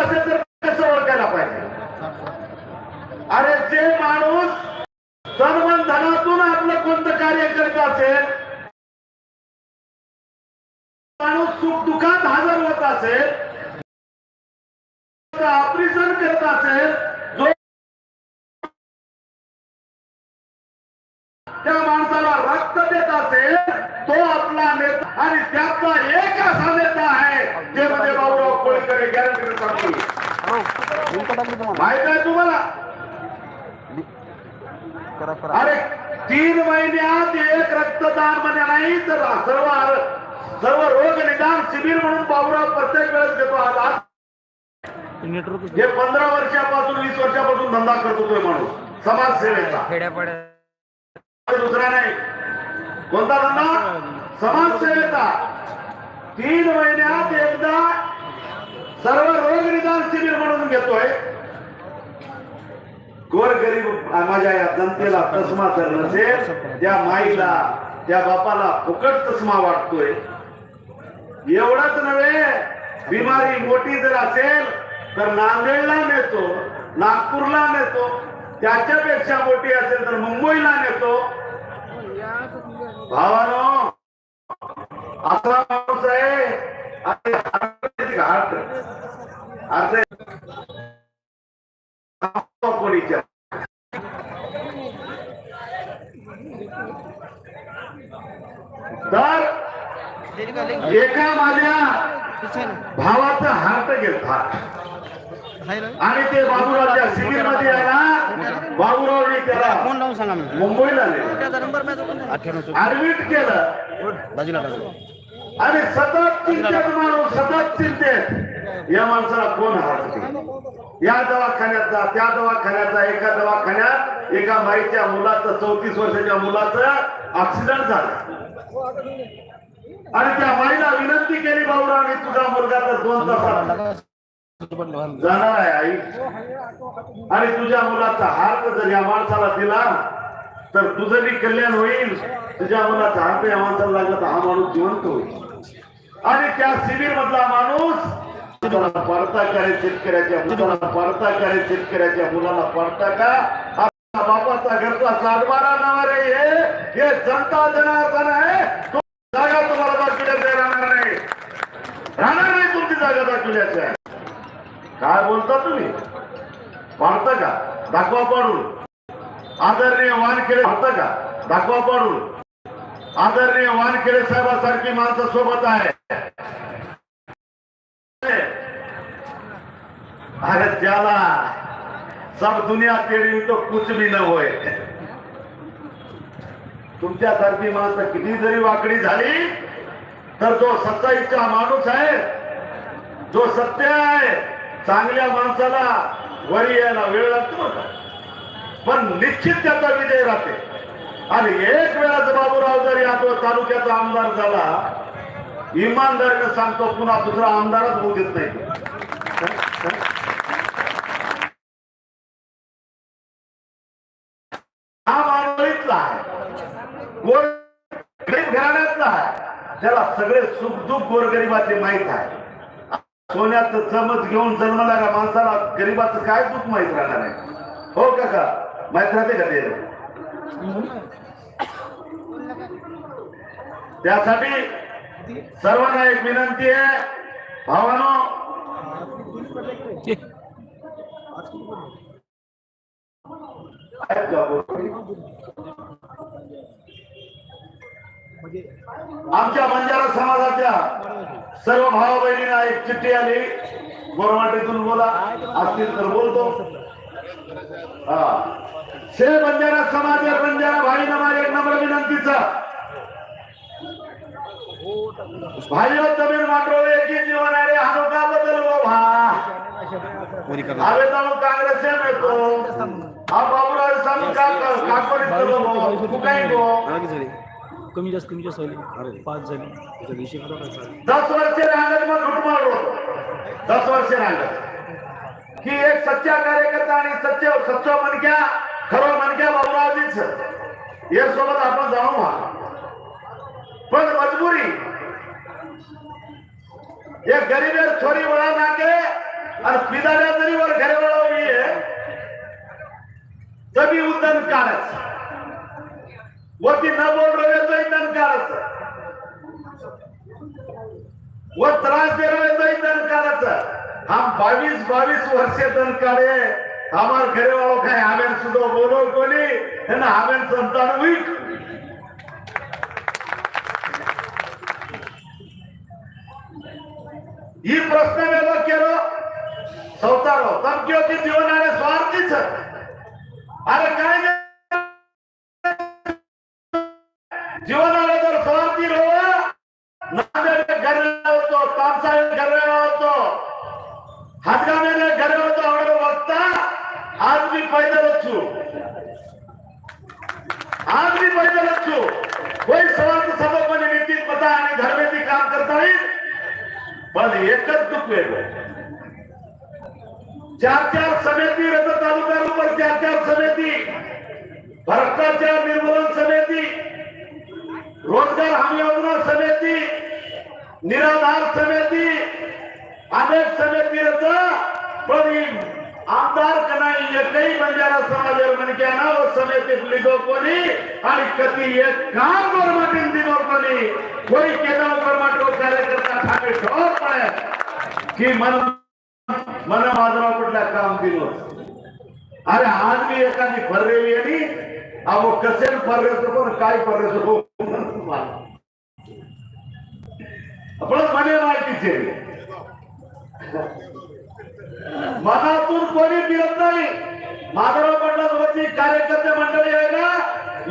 असेल तर कसं ओळखायला पाहिजे? अरे जे माणूस सर्वन धनातून आपलं कोणतं कार्य करत असेल माणूस सुख दुःखात हजर होत असेल ऑपरेशन करत असेल जो त्या माणसाला रक्त देत असेल तो आपला नेता आणि त्यातला एक जे म्हणजे भाऊराव कोळीकडे गॅरंटी सांगतो माहीत नाही तुम्हाला? अरे तीन महिन्यात एक रक्तदान म्हणजे नाही तर सर्व सर्व रोग निदान शिबिर म्हणून बाबूराव प्रत्येक वेळेस घेतो. आज नेटवर्क हे पंधरा वर्षापासून वीस वर्षापासून धंदा करतो तो माणूस. समाजसेवेचा खेड्यापाड्या दुसरा नाही. कोणता धंदा? समाजसेवेचा तीन महिन्यात एकदा सर्व रोग निदान शिबिर म्हणून घेतोय. गोर गरीब माझ्या या जनतेला चष्मा जर नसेल त्या माईला त्या बापाला फुकट चष्मा वाटतोय. एवढंच नव्हे बिमारी मोठी जर असेल तर नांदेडला नेतो नागपूरला नेतो. त्याच्यापेक्षा मोठी असेल तर मुंबईला नेतो. भावानो असा माणूस आहे. आणि हात अर्धे कोणीच्या? तर एका माझ्या भावाचा हार्ट घेतला आणि ते बाबूरावच्या शिबिरमध्ये ना बाबूरावने त्याला मुंबईला ऍडमिट केलं. बाजूला आणि सतत चिंतेत माणूस सतत चिंतेत. या माणसाला कोण हरते या दवाखान्यात जा त्या दवाखान्यात जा एका दवाखान्यात एका बाईच्या मुलाचं चौतीस वर्षाच्या मुलाचं ऍक्सिडेंट झालं. आणि त्या बाईला विनंती केली बाबूरावने तुझा मुलगा तर दोन तासात जाणार आहे आई. आणि तुझ्या मुलाचा हार्ट जर या माणसाला दिला तर तुझं बी कल्याण होईल तुझ्या मुलाचा हार्ट या लागला तर हा माणूस जिवंत होईल. आणि त्या शिबिर मधला माणूस मुलाला करे शेतकऱ्याच्या मुलाला पाडता करे शेतकऱ्याच्या मुलाला पाडता का? बापाचा घरचा सातबारा नाव रे हे हे जनता जनार्दन आहे. तो जागा तुम्हाला दाखवल्याचं राहणार नाही राहणार नाही तुमची जागा दाखवल्याच्या काय बोलता तुम्ही? पाडता का? दाखवा पाडून. आदरणीय वानखेडे पाडता का? दाखवा पाडून. आदरणीय वानखेडे साहेबांसारखी माणसं सोबत आहे. अरे त्याला सब दुनिया तेरी तो कुछ भी न होय. तुमच्यासारखी माणसं किती जरी वाकडी झाली तर जो सत्ताईचा माणूस आहे जो सत्य आहे चांगल्या माणसाला वरी यायला वेळ लागतो का. पण निश्चित त्याचा विजय राहते. आणि एक वेळाच बाबूराव जर या तालुक्याचा आमदार झाला इमानदारीने सांगतो पुन्हा दुसरा आमदारच होऊ देत नाही. हा घराण्यातला आहे. त्याला सगळे सुख दुःख गोरगरिबाचे माहीत आहे. सोन्याचं चमच घेऊन जन्मणाऱ्या माणसाला गरीबाचं काय दुःख माहीत राहणार आहे? हो काका माहीत राहते का ते त्यासाठी सर्वांना एक विनंती आहे. भावानो आमच्या बंजारा समाजाच्या सर्व भावा बहिणींना एक चिठ्ठी आली. गोरवाटीतून बोला. असतील तर बोलतो. हा. से बंजारा समाज बंजारा भाई हमारे एक नम्र विनंतीचा. भाईओ तमिळ मात्र एक ही जीवन आहे रे हानो का बदल वो भा कोणी करणार? आवे जाऊन काँग्रेस येतो हा बाबूराव सांग का काकोरीत काय गो किती झाली. कमी जास्त कमी जास्त झाली. पाच झाली. काय. दस वर्षे राहण्यात मग घुटमाळ रोड दस वर्षे राहण्यात की एक सच्चा कार्यकर्ता आणि सच्चे सच्चो मनक्या खरं मनक्या बाबूरावजीच. या सोबत आपण जाणून हा पण मजबुरी. एक गरीब छोरी वळा नाके आणि पिदाऱ्या जरी वर घरे वळवली तरी उद्यान काढायचं व ती न बोल रवेचं इंधन काढायचं व त्रास दे रहा तो इंधन काढायचं हम बावीस बावीस वर्षे तन काढे हमार घरे वाळो काय हावेन सुद्धा बोलो कोणी है ना हावेन संतान वीक ही प्रश्न वेगळं केलं सौतारो धमकी की जीवन आणि स्वार्थीच अरे काय नाही. जीवनाला जर स्वार्थी रोवा नांदेड घरला होतो तामसाहेब घरला होतो हातगामेने घरला होतो आवडे बघता आज వెళ్ళొచ్చు आज मी पैदल छु कोई स्वार्थ समोपणे नीतीत पता आणि धर्मेची काम करता येईल. पण एकच दुःख वेगळं चार चार समिती रद्द तालुक्यावर चार चार समिती भ्रष्टाचार निर्मूलन समिती रोजगार हमी योजना समिती निराधार समिती अनेक समिती पण आमदार का एकही बंजारा समाज मनक्याना व समितीत लिगो कोणी आणि कधी एक काम गवर्नमेंट दिनो कोणी. कोणी केदा गवर्नमेंट कार्यकर्ता ठाणे ठोक पडे की मन मन माझा कुठल्या काम दिलो? अरे आज मी एखादी फरलेली आणि अहो कसे फररेचं पण काय फररेचं हो आपण मने माहितीचे मनातून कोणी फिरत नाही. माधवराव मंडळाची कार्यकर्ते मंडळी आहे ना?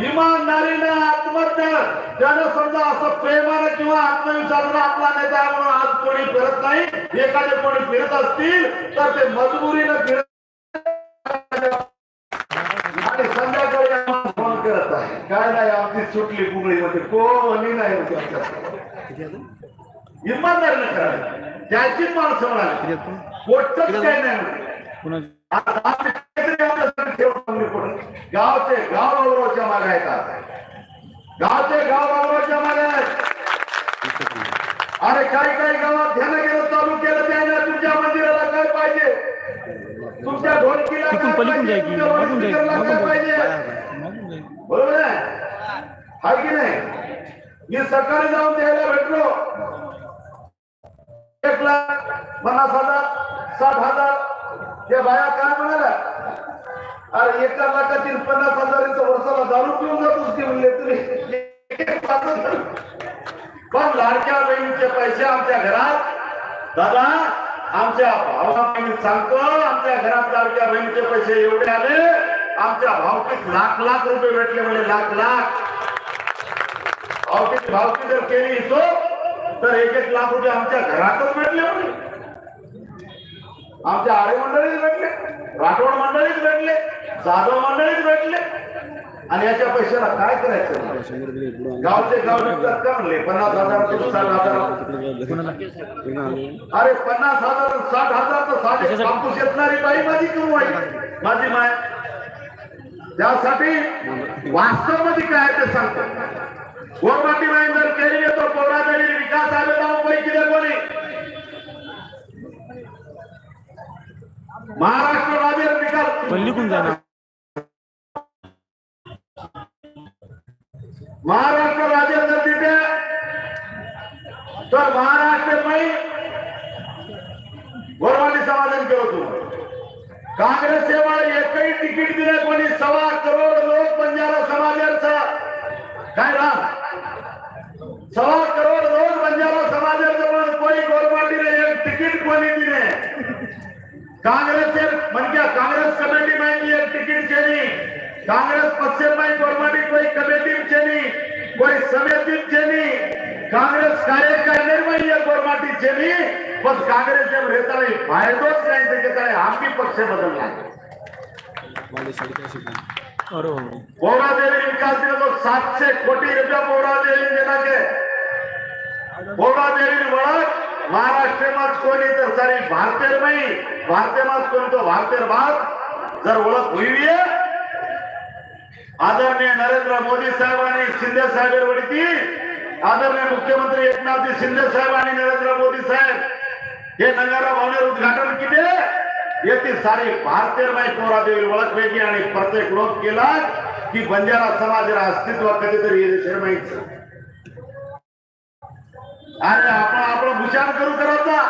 इमानदारीने आत्महत्या. त्यानं समजा असं प्रेमानं किंवा आत्मविश्वासानं आपला नेता म्हणून आज कोणी फिरत नाही. एखादे कोणी फिरत असतील तर ते मजबुरीनं फिरत आणि संध्याकाळी फोन करत आहे. काय नाही आमची सुटली पुगळी म्हणजे कोणी नाही होती आमच्या इमानदारीनं करायला त्याचीच माणसं म्हणाली. पोटच काय नाही. गावचे गाव गौरवाच्या मागे आज. गावचे गाव गौरवाच्या मागे अरे काही काही गावात ध्यान गेलं चालू केलं त्याने तुमच्या मंदिराला काय पाहिजे? तुमच्या ढोलकीला काय पाहिजे? बरोबर आहे? हाय की नाही? मी सकाळी जाऊन द्यायला भेटलो. लाख सात हजार. साठ ते बाया काय म्हणाल्या? अरे एका लाखातील पन्नास हजाराचं वर्षाला दारू पिऊन जातोस की म्हणले तुम्ही पण लाडक्या बहिणीचे पैसे आमच्या घरात. दादा आमच्या भावाला बहिणी सांगतो आमच्या घरात लाडक्या बहिणीचे पैसे एवढे आले. आमच्या भावकीत लाख लाख रुपये भेटले म्हणजे लाख लाख. भावकीची भावकी जर केली तो तर एक एक लाख रुपये आमच्या घरातच भेटले म्हणे. आमच्या आडे मंडळीत भेटले राठोड मंडळीत भेटले जाधव मंडळीत भेटले. आणि याच्या पैशाला काय करायचं? गावचे गाव विकतात का म्हणले? पन्नास हजार साठ हजार. अरे पन्नास हजार साठ हजार तर साडे कापूस येतणारी बाई माझी करू आहे माझी माय. त्यासाठी वास्तवमध्ये काय ते सांगतो. गोरमाटी माय जर केली तर पोरा तरी विकास आले जाऊन पैकी कोणी. महाराष्ट्र राज्य विकास पल्लीकून जाणार. महाराष्ट्र राज्य जर तिथे तर महाराष्ट्र नाही गोरवाडी समाधान केलं तुम्हाला. काँग्रेस सेवा एकही तिकीट दिले कोणी सव्वा करोड लोक बंजारा समाजाचा. काय राम? सव्वा करोड लोक बंजारा समाजाचं पण कोणी गोरवाडीने एक तिकीट कोणी दिले ಕಾಂಗ್ರೆಸ್ ಮನ್ಗೆ ಕಾಂಗ್ರೆಸ್ ಕಮಿಟಿ ಮೈನ್ ಟಿಕೆಟ್ ಚೇನಿ ಕಾಂಗ್ರೆಸ್ ಪಕ್ಷ ಮೈನ್ ಗೌರ್ಮೆಂಟ್ કોઈ કમિટી ચેની કોઈ સમિતિ ચેની ಕಾಂಗ್ರೆಸ್ ಕಾರ್ಯಕಾರಿಣಿ ಮೈಯ ಗೌರ್ಮೆಂಟ್ ಚೇನಿ બસ ಕಾಂಗ್ರೆಸ್ એમ રહેતા નહીં ફાયદો જ નહીં થઈ જતા આમ બી પક્ષે બદલના બોરા દેવી વિકાસ નિગમ સાતશે કોટી રૂપિયા બોરા દેવી જેના કે બોરા દેવી વળખ महाराष्ट्र मात कोणी तर सारी भारतीय नाही भारतीय मात कोणी तो भारतीय बात जर ओळख होईल आदरणीय नरेंद्र मोदी साहेब शिंदे साहेब ती आदरणीय मुख्यमंत्री एकनाथजी शिंदे साहेब आणि नरेंद्र मोदी साहेब हे नगारा भावने उद्घाटन केले. येथे सारी भारतीय माई कोरा देवी ओळख वेगळी आणि प्रत्येक लोक केला की बंजारा समाजाला अस्तित्व कधीतरी शर्माईचं अरे आपण आपला भूषण करू करायचा.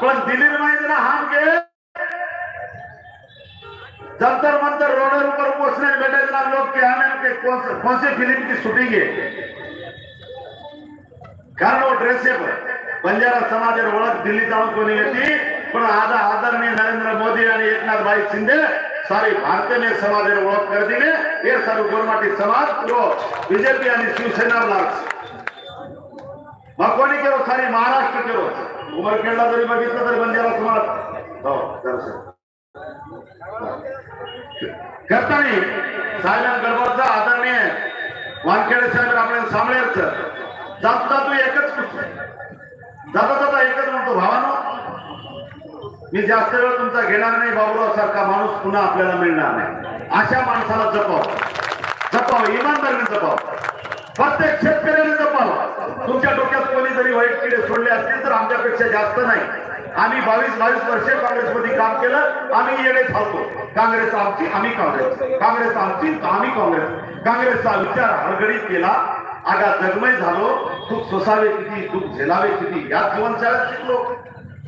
पण दिलीर माहिती ना हम के जंतर मंतर रोडर ऊपर पहुंचने बैठे जनाब लोग के हमें के कौन से कौन से फिल्म की शूटिंग है कारण वो ड्रेस बंजारा समाज ओळख दिल्ली जाऊन कोणी येते. पण आज आदरणीय नरेंद्र मोदी आणि एकनाथ भाई शिंदे सारी भारतीय समाज ओळख कर दिले हे सर्व गोरमाटी समाज पुरो बीजेपी आणि शिवसेना मग कोणी केलो सारी महाराष्ट्र केलो उमरखेडला जरी बघितलं तरी बंजारा समाज. हो दर्शन करताना सायलन गडबडचा आदरणीय वानखेडे साहेब आपल्या सांभाळायच जात जातो एकच जाता जाता एकच म्हणतो भावानो. मी जास्त वेळ तुमचा घेणार नाही बाबूराव सारखा माणूस पुन्हा आपल्याला मिळणार नाही. अशा माणसाला जपाव. जपाव इमानदारीने जपाव. प्रत्येक शेतकऱ्याने जपाव. तुमच्या डोक्यात कोणी जरी वाईट किडे सोडले असतील तर आमच्यापेक्षा जास्त नाही. आम्ही बावीस बावीस वर्षे काँग्रेसमध्ये काम केलं आम्ही येणे थांबतो काँग्रेस आमची आम्ही काँग्रेस. काँग्रेस आमची आम्ही काँग्रेस. काँग्रेसचा विचार हरगडीत केला. आगा जगमय झालो. दुःख सोसावे किती दुःख झेलावे किती या जीवनशाळेत शिकलो.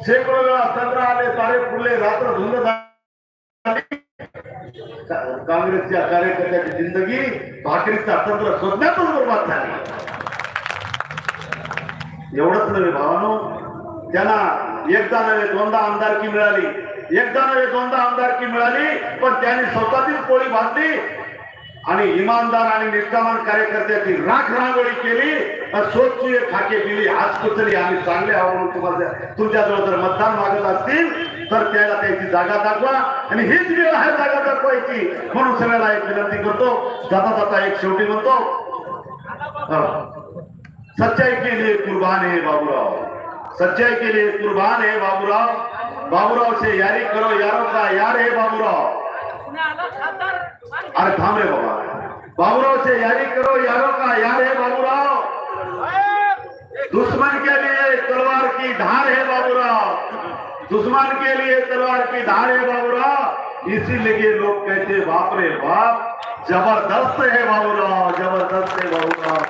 शेकडो वेळा चंद्र आले तारे फुलले रात्र धुंद झाले. काँग्रेसच्या कार्यकर्त्याची जिंदगी भाकरीचा तंत्र शोधण्यातच बरबाद झाली. एवढंच नव्हे भावानो त्यांना एकदा नव्हे दोनदा आमदारकी मिळाली. एकदा नव्हे दोनदा आमदारकी मिळाली पण त्यांनी स्वतःचीच पोळी बांधली आणि इमानदार आणि निष्ठावान कार्यकर्त्याची राख रांगोळी केली. स्वच्छ खाके दिली आज आम्ही चांगले आहोत म्हणून तुम्हाला तुमच्याजवळ जर मतदान मागत असतील तर त्याला त्याची जागा दाखवा आणि हीच वेळ आहे जागा दाखवायची म्हणून सगळ्याला एक विनंती करतो. जाता जाता एक शेवटी म्हणतो. सच्चाई के लिए कुर्बान है बाबूराव. सच्चाई के लिए कुर्बान है बाबूराव. बाबूराव से यारी करो यारों का यार है बाबूराव. अरे थामे रे बाबा. बाबूराव से यारी करो यारों का यार है बाबूराव. दुश्मन के लिए तलवार की धार है बाबूराव। दुश्मन के लिए तलवार की धार है बाबूराव। इसीलिए लोग कहते, बाप रे बाप, ज़बरदस्त है बाबूराव, ज़बरदस्त है बाबूराव।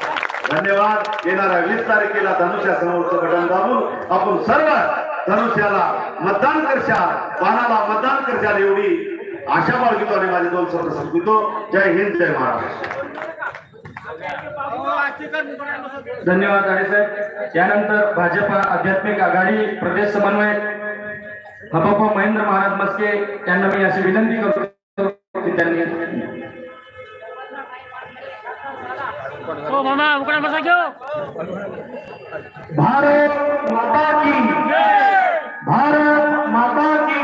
धन्यवाद। येणाऱ्या वीस तारखेला धनुष्या समोरचं बटन दाबून आपण सर्व धनुष्याला मतदान करशाल पानाला मतदान करशाल एवढी आशा बाळगितो आणि माझे दोन शब्द संपवितो. जय हिंद, जय महाराष्ट्र. धन्यवाद आडे साहेब. यानंतर भाजपा आध्यात्मिक आघाडी प्रदेश समन्वयक हबापा महेंद्र महाराज मस्के यांना मी अशी विनंती करतो की त्यांनी हो भारत माता की भारत माता की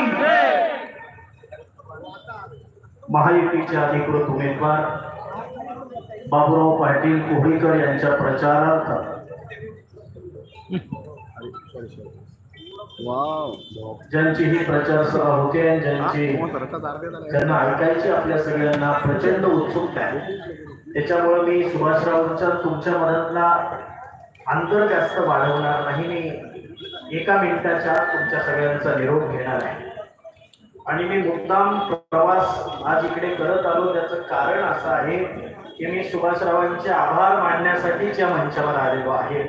महायुतीचे अधिकृत उमेदवार बाबूराव पाटील कोहळीकर यांच्या प्रचारार्थ. ज्यांची ही प्रचार सभा होते आणि ज्यांची ज्यांना ऐकायची आपल्या सगळ्यांना प्रचंड उत्सुकता आहे. त्याच्यामुळे मी सुभाषरावांच्या तुमच्या मनातला अंतर जास्त वाढवणार नाही. मी एका मिनिटाच्या तुमच्या सगळ्यांचा निरोप घेणार आहे. आणि मी मुद्दाम प्रवास आज इकडे करत आलो. त्याचं कारण असं आहे की मी सुभाषरावांचे आभार मानण्यासाठीच या मंचावर आलेलो आहे.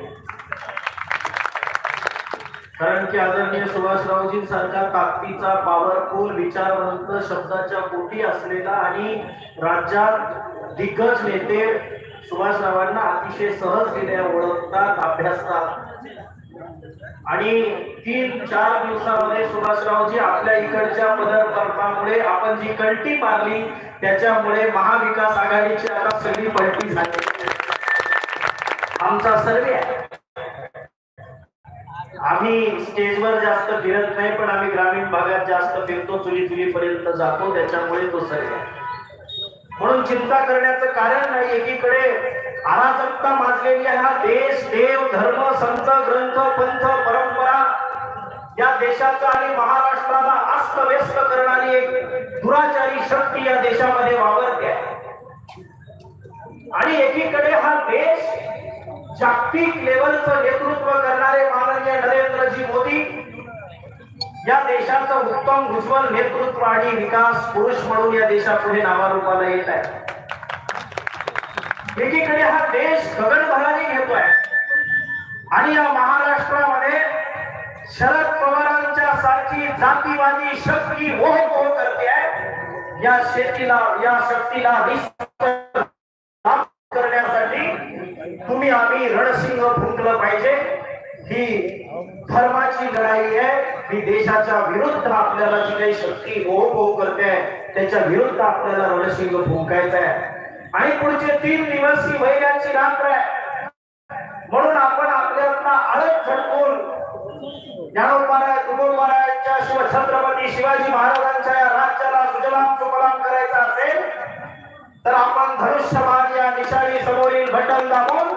कारण की आदरणीय सुभाषरावजींसारखा ताकदीचा पॉवरफुल विचारवंत शब्दाच्या पोटी असलेला आणि राज्यात दिग्गज नेते सुभाषरावांना अतिशय सहजरित्या ओळखतात अभ्यासतात. आणि तीन चार दिवसामध्ये सुभाषरावजी आपल्या इकडच्या पदार्पणामुळे आपण जी कल्टी मारली त्याच्यामुळे महाविकास आघाडीची आता सगळी पलटी झाली. आमचा सर्वे आहे. आम्ही स्टेजवर जास्त फिरत नाही पण आम्ही ग्रामीण भागात जास्त फिरतो चुली चुलीपर्यंत जातो त्याच्यामुळे तो सर्वे आहे. म्हणून चिंता करण्याचं कारण नाही एकीकडे अराजकता माजलेली आहे हा देश देव धर्म संत ग्रंथ पंथ परंपरा या देशाचा आणि महाराष्ट्राला अस्तव्यस्त करणारी एक दुराचारी शक्ती या देशामध्ये वावरते आणि एकीकडे हा देश जागतिक लेवलचं नेतृत्व करणारे माननीय नरेंद्रजी मोदी या देशाचं उत्तम उज्ज्वल नेतृत्व आणि विकास पुरुष म्हणून या देशापुढे नावारूपाला येत आहे. एकीकडे हा देश गगनभराने घेतोय. आणि या महाराष्ट्रामध्ये शरद पवारांच्या सारखी जातीवादी शक्ती मोह मोह करते आहे या शेतीला या शक्तीला करण्यासाठी तुम्ही आम्ही रणसिंह फुंकलं पाहिजे. ही धर्माची लढाई आहे. ही देशाच्या विरुद्ध आपल्याला जी काही शक्ती मोह मोह करते आहे त्याच्या विरुद्ध आपल्याला रणसिंह फुंकायचा आहे आणि पुढचे तीन दिवस ही महिन्याची रात्र आहे. म्हणून आपण आपल्यातला आळत झटकून ज्ञानोपाराय तुकोबारायांच्या शिव छत्रपती शिवाजी महाराजांच्या या राज्याला सुजलाम सुफलाम करायचा असेल तर आपण धनुष्यबाण या निशाणी समोरील बटन दाबून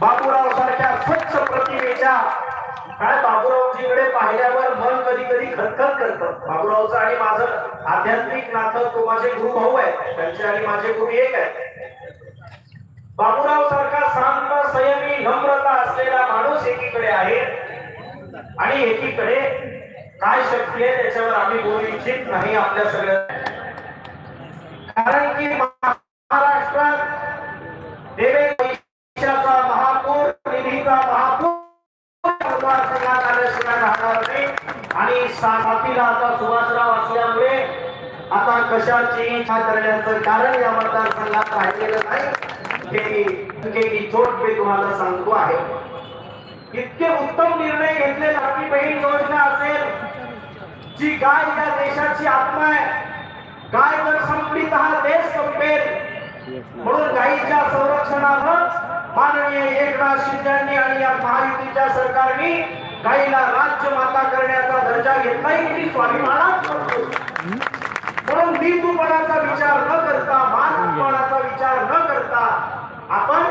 बापूराव सारख्या स्वच्छ प्रतिमेच्या काय बाबूरावजीकडे पाहिल्यावर मन कधी कधी खतखत करत. बाबूरावचं आणि माझं आध्यात्मिक नातं तो माझे गुरु भाऊ आहे त्यांचे आणि माझे गुरु एक आहे बाबूराव सारखा शांत संयमी नम्रता असलेला माणूस एकीकडे आहे. आणि एकीकडे काय शक्य आहे त्याच्यावर आम्ही बोलू इच्छित नाही आपल्या सगळ्या. कारण की महाराष्ट्रात देवेंद्र राहणार नाही आणि साथीला आता सुभाषराव असल्यामुळे आता कशाची इच्छा करण्याचं कारण या मतदारसंघात राहिलेलं नाही. हे चोट मी तुम्हाला सांगतो आहे. इतके उत्तम निर्णय घेतले लाडकी बहीण योजना असेल जी गाय या देशाची आत्मा आहे. गाय जर संपली तर हा देश संपेल. म्हणून गायीच्या संरक्षणावर माननीय एकनाथ शिंदे आणि या महायुतीच्या सरकारने गाईला राज्य माता करण्याचा दर्जा घेतलाय किती स्वाभिमानात करतो म्हणून मी विचार न करता मानपणाचा विचार न करता आपण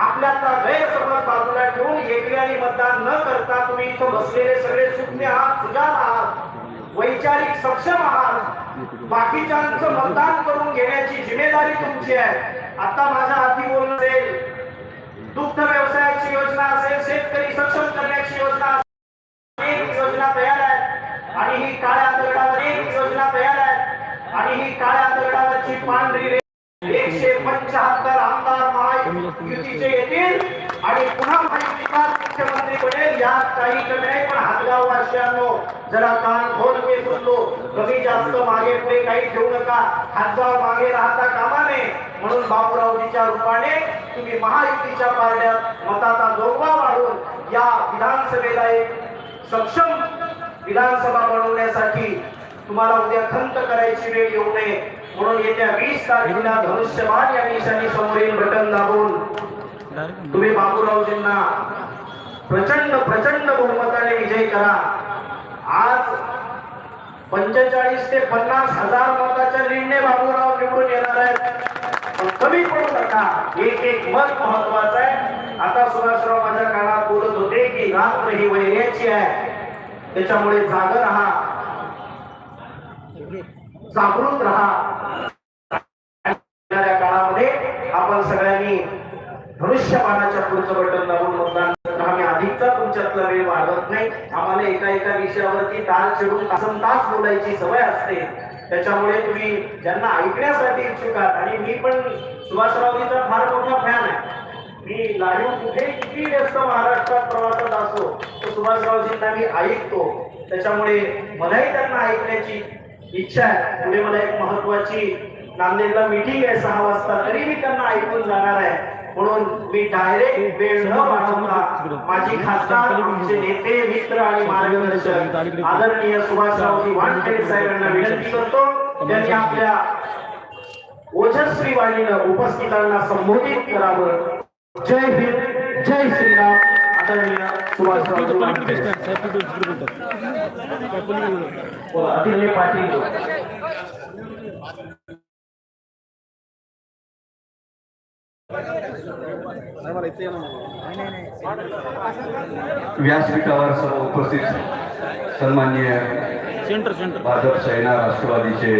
आपल्यातला गैरसमज बाजूला ठेवून एकल्याने मतदान न करता तुम्ही इथं बसलेले सगळे सुज्ञ आहात सुजात आहात वैचारिक सक्षम आहात. बाकीच्यांचं मतदान करून घेण्याची जिम्मेदारी तुमची आहे. आता माझ्या हाती बोलणं असेल दुग्ध व्यवसायाची योजना असेल शेतकरी सक्षम करण्याची योजना असेल अनेक योजना तयार आहेत आणि ही काळ्या दगडावर एक योजना तयार आहे. आणि ही काळ्या दगडावरची पांढरी रेष एकशे पंच्याहत्तर आमदार महायुतीचे येतील. आणि पुन्हा महायुतीचा मुख्यमंत्री बनेल यात काही कमी नाही पण हातगाव वाशियांनो जरा कान खोल पे सुनलो कमी जास्त मागे पुढे काही ठेवू नका. हातगाव मागे राहता कामा नये म्हणून बापूरावजीच्या रूपाने तुम्ही महायुतीच्या पारड्यात मताचा जोगवा वाढून या विधानसभेला एक सक्षम विधानसभा बनवण्यासाठी तुम्हाला उद्या खंत करायची वेळ येऊ नये. म्हणून येत्या वीस तारखेला धनुष्यबाण या निशाणी समोरील बटन दाबून तुम्ही बाबूरावजींना प्रचंड प्रचंड बहुमताने विजय करा. आज पंचेचाळीस ते पन्नास हजार मताच्या निर्णय बाबूराव निवडून येणार आहेत. कमी पडू नका. एक एक मत महत्वाचं आहे. आता सुभाषराव माझ्या काळात बोलत होते की रात्र ही वैर्याची आहे. त्याच्यामुळे जाग राहा. जागृत राहा. येणाऱ्या काळामध्ये आपण सगळ्यांनी धनुष्यबाणाच्या पुढचं बटन दाबून मतदान करत राहा. आम्ही अधिकचा तुमच्यातला नाही. आम्हाला एका एका विषयावरती तास चिडून तासन तास बोलायची सवय असते. त्याच्यामुळे तुम्ही ज्यांना ऐकण्यासाठी इच्छुक आहात आणि मी पण सुभाषरावजीचा फार मोठा फॅन आहे. मी लाईव्ह कुठे किती व्यस्त महाराष्ट्रात प्रवासात असो तो सुभाषरावजींना मी ऐकतो. त्याच्यामुळे मलाही त्यांना ऐकण्याची इच्छा आहे. पुढे मला एक महत्वाची नांदेडला मीटिंग आहे सहा वाजता तरी मी त्यांना ऐकून जाणार आहे. म्हणून मी डायरेक्ट वेळ न वाढवता माझे खासदार आमचे नेते मित्र आणि मार्गदर्शक आदरणीय सुभाषरावजी वानखेडे साहेबांना विनंती करतो. त्यांनी आपल्या ओजस्वी वाणीनं उपस्थितांना संबोधित करावं. जय हिंद जय श्रीराम. आदरणीय सुभाषरावजी पलीकडे वानखेडे बसतात, व्यासपीठावर सर्व उपस्थित सन्माननीय सेंटर सेंटर भाजप सेना राष्ट्रवादीचे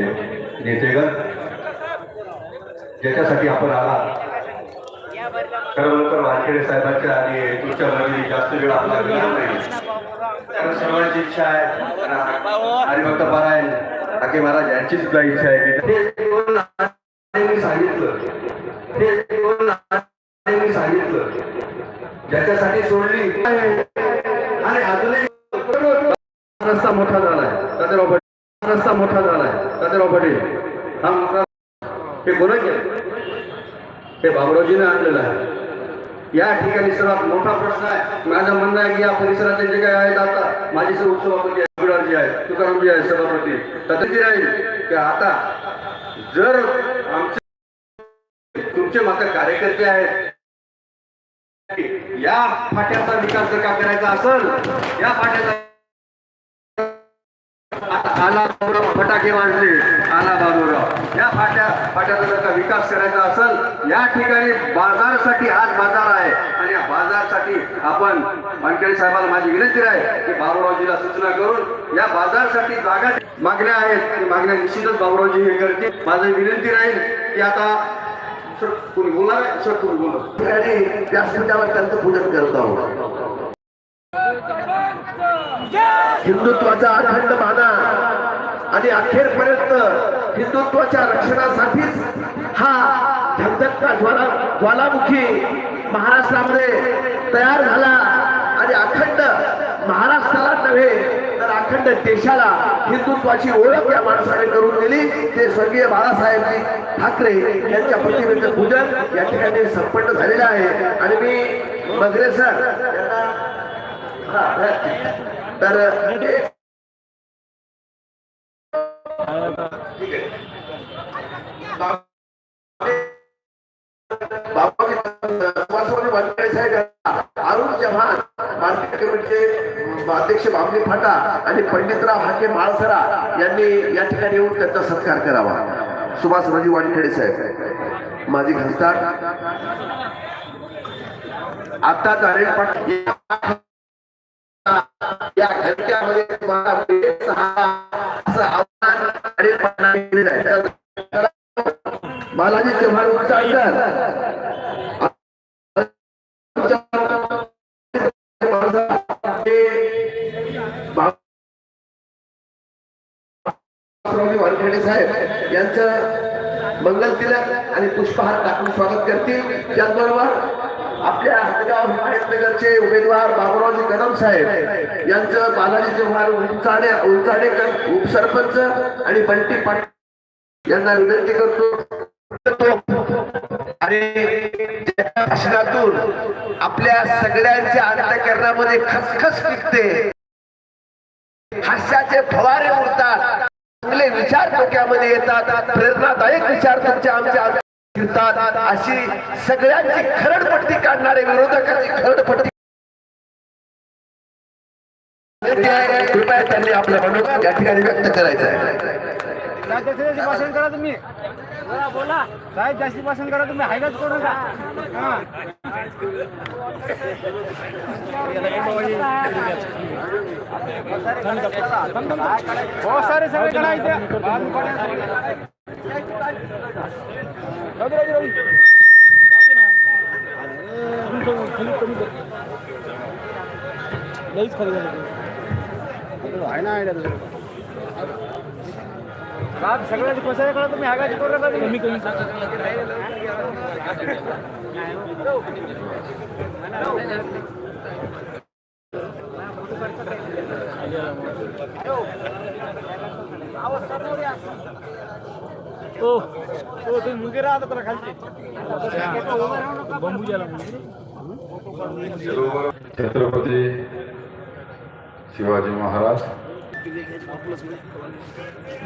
नेतेगण. ज्याच्यासाठी आपण आला. खरं तर वानखेडे साहेबांच्या आणि तुमच्या मध्ये जास्त वेळ आपला घेणार नाही. कारण सर्वांची इच्छा आहे. आणि फक्त पारायण हाके महाराज यांची सुद्धा इच्छा आहे की सांगितलं. ज्याच्यासाठी सोडली. आणि अजूनही रस्ता मोठा झालाय. तात्याराव पाटील रस्ता मोठा झालाय. तात्याराव पाटील हा मोठा हे कोणा हे बाबुरावजीने आणलेलं आहे. या ठिकाणी सर्वात मोठा प्रश्न आहे. माझं म्हणणं आहे की या परिसरातले जे काही आहेत आता माझे सर्व सभापती आहेत गुरुराजी आहेत तुकारामजी आहेत सभापती तथाची राहील की आता जर आमचे तुमचे मात्र कार्यकर्ते आहेत या फाट्याचा विकास जर का करायचा असेल या फाट्याचा आला फटाके मांडले आला बाबूराव या फाट्या फाट्याचा जर का विकास करायचा असेल या ठिकाणी बाजारसाठी आज बाजार आहे. आणि या बाजारसाठी आपण वानखेडे साहेबांना माझी विनंती आहे की बाबूरावजीला सूचना करून या बाजारसाठी जागा मागण्या आहेत. मागण्या निश्चितच बाबूरावजी हे करतील. माझी विनंती राहील की आता सर, कोणी बोलणार आहे? सर कोणी बोलणार आणि व्यासपीठावर त्यांचं पूजन करत आहोत. हिंदुत्वाचा अखंड माना आणि अखेरपर्यंत हिंदुत्वाच्या रक्षणासाठीच हा धगधगता ज्वाला ज्वालामुखी महाराष्ट्रामध्ये तयार झाला आणि अखंड महाराष्ट्राला नव्हे अखंड देशाला हिंदुत्वाची ओळख या माणसाने करून दिली ते स्वर्गीय बाळासाहेब ठाकरे यांच्या प्रतिमेचं पूजन या ठिकाणी संपन्न झालेलं आहे आणि मी मगरे सर तर बाबा साहेब अरुण चव्हाण मार्केट कमिटीचे अध्यक्ष बाबली फाटा आणि पंडितराव हाके माळसरा यांनी या ठिकाणी येऊन त्यांचा सत्कार करावा. सुभाषराजी वानखेडे साहेब माजी खासदार आता चालेल पण या घरट्यामध्ये तुम्हाला वेळेत हा असं आव्हान अनिल पाटलांनी बालाजी चव्हाण उच्चाटकर वानखेडे साहेब यांचं मंगल तिलक आणि पुष्पहार टाकून स्वागत करतील. त्याचबरोबर आपल्या हदगाव हिमायतनगरचे उमेदवार बाबुरावजी कदम साहेब यांचं बालाजी चव्हाण उंचाडे उंचाडेकर उपसरपंच आणि बंटी पाटील यांना विनंती करतो. आणि भाषणातून आपल्या सगळ्यांच्या अंतकरणामध्ये खसखस पिकते हास्याचे फवारे उडतात. चांगले विचार डोक्यामध्ये येतात प्रेरणादायक विचार तुमच्या आमच्या फिरतात. अशी सगळ्यांची खरडपट्टी काढणारे विरोधकांची खरडपट्टी. कृपया त्यांनी आपलं मनोगत या ठिकाणी व्यक्त करायचं आहे. जास्तीत भाषण करा तुम्ही बोला बोला साहेब जास्ती भाषण करा तुम्ही हायलाच करू नका हा. हो सारे सगळे करा इथे कमी कर. लईच ते. आहे ना आयडिया तुझ्याकडे रात सगळ्याची कोसायला कळा तुम्ही हागाची करू नका कमी कमी ओ ओ तुम्ही मुगे राहता तर खालचे. बंबू ज्याला छत्रपती शिवाजी महाराज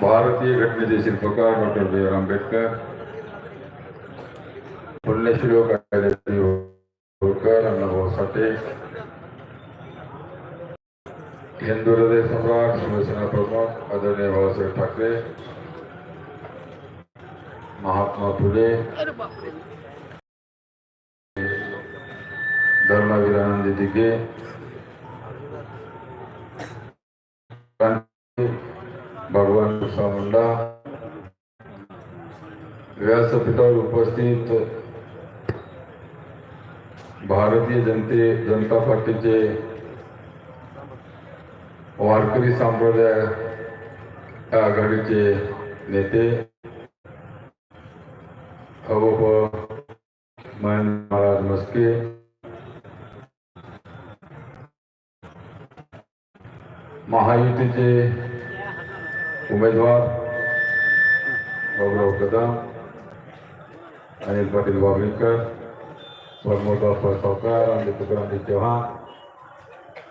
भारतीय घटनेचे शिल्पकार डॉक्टर बी आर आंबेडकर पुण्यश्री कायद्याचे होळकर अण्णाभाऊ साठे हिंदू हृदय सम्राट शिवसेना प्रमुख आदरणीय बाळासाहेब ठाकरे महात्मा फुले धर्मवीर दिघे बिरसा मुंडा व्यासपीठावर उपस्थित भारतीय जनते जनता पार्टीचे वारकरी संप्रदाय आघाडीचे नेते अवप महेंद्र महाराज मस्के महायुतीचे उमेदवार बाबुराव कदम अनिल पाटील बाबळीकर प्रमोदराव सावकार आणि तुकारामजी चव्हाण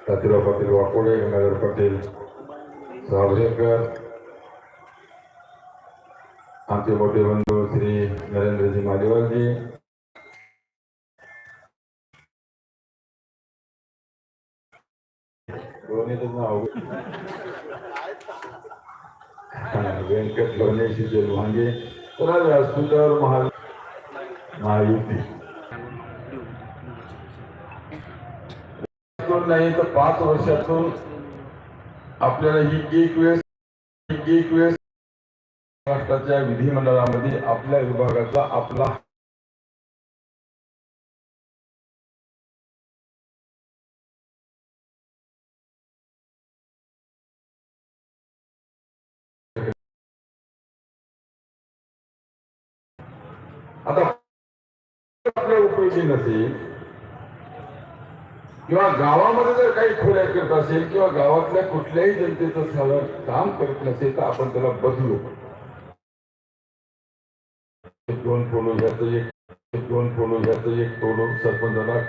तातीराव पाटील वाकोडे गंगाधर पाटील सावरेकर आमचे मोठे बंधू श्री नरेंद्रजी मालिवालजी दोन्हीचं नाव व्यंकट गणेश लोहांगे तर व्यासपीठावर महा महायुती नाही तर पाच वर्षातून आपल्याला ही एक वेळेस एक वेळेस महाराष्ट्राच्या विधिमंडळामध्ये आपल्या विभागाचा आपला आपल्या उपयोगी नसेल किंवा गावामध्ये जर काही खोल्या करत असेल किंवा गावातल्या कुठल्याही जनतेचं सगळं काम करत नसेल तर आपण त्याला बदलू. दोन फोलो घ्यायचं एक दोन फोलो घ्यायचं एक फोडू सरपंचाला